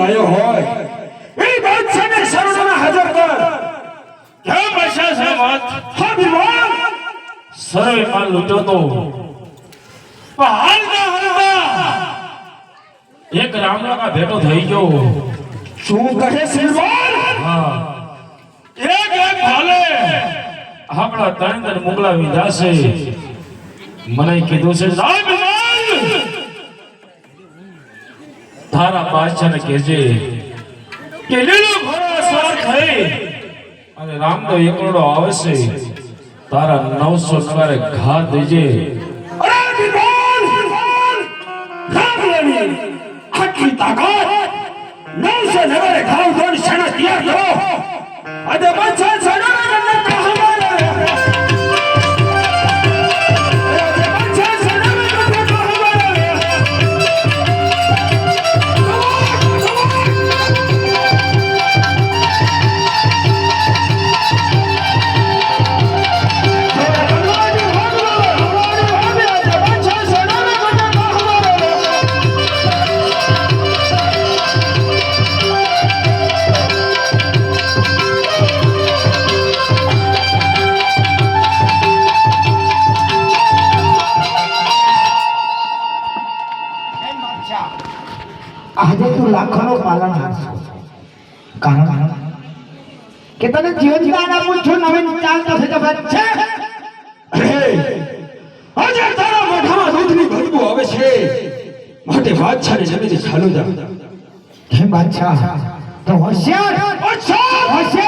લાયો હોય. એ બાદશાહને શરણોમાં હાજર કર. કેમ હશે છે હા વિવાન સર્વે માલ લૂંટ્યો તો. પણ હાલ ના હાલતા એક રામલાકા ભેટો થઈ ગયો. શું કહે છે હા. એક એક ભાલે. આપણા ત્રણ ત્રણ મુગલા વિધા છે મને કીધું છે સાહેબ તારા બાદશાહને કહેજે કે લીલો ઘોડો સવાર થઈ અને રામનો એકડો આવે છે તારા નવસો સવારે ઘા દેજે. લેવી તાકાત, નવસો સવારે ઘા દોડ સેના તૈયાર કરો. આજે બાદશાહ આજે તું લાખોનો પાલનહાર છે કારણ કે તને જીવનદાન આપું છું નવીન ચાલ તો જબર છે. આજે તારા મોઢામાં દૂધની બદબુ આવે છે. માટે બાદશાહને જમીને જા હે બાદશાહ તો હોશિયાર! હોશિયાર!